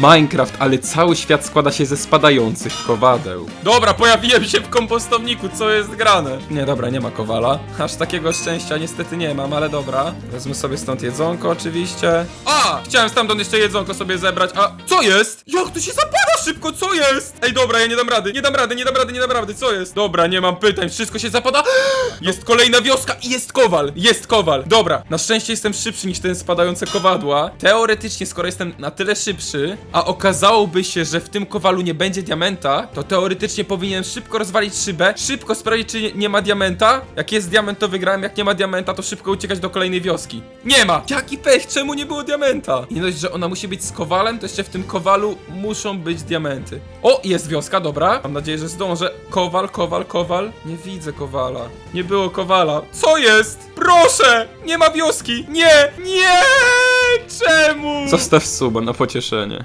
Minecraft, ale cały świat składa się ze spadających kowadeł. Dobra, pojawiłem się w kompostowniku, co jest grane? Nie, dobra, nie ma kowala. Aż takiego szczęścia niestety nie mam, ale dobra. Wezmę sobie stąd jedzonko oczywiście. A! Chciałem stamtąd jeszcze jedzonko sobie zebrać, a co jest? Jak to się zapada szybko, co jest? Ej, dobra, ja nie dam rady, nie dam rady, nie dam rady, nie dam rady, co jest? Dobra, nie mam pytań, wszystko się zapada. Jest kolejna wioska i jest kowal, jest kowal. Dobra, na szczęście jestem szybszy niż ten spadające kowadła. Teoretycznie, skoro jestem na tyle szybszy, a okazałoby się, że w tym kowalu nie będzie diamenta, to teoretycznie powinienem szybko rozwalić szybę, szybko sprawdzić, czy nie, ma diamenta. Jak jest diament, to wygrałem, jak nie ma diamenta, to szybko uciekać do kolejnej wioski. Nie ma! Jaki pech, czemu nie było diamenta? Nie dość, że ona musi być z kowalem, to jeszcze w tym kowalu muszą być diamenty. O, jest wioska, dobra. Mam nadzieję, że zdążę. Kowal, kowal, kowal. Nie widzę kowala. Nie było kowala. Co jest? Proszę! Nie ma wioski! Nie! Nie! Czemu? Zostaw suba na pocieszenie.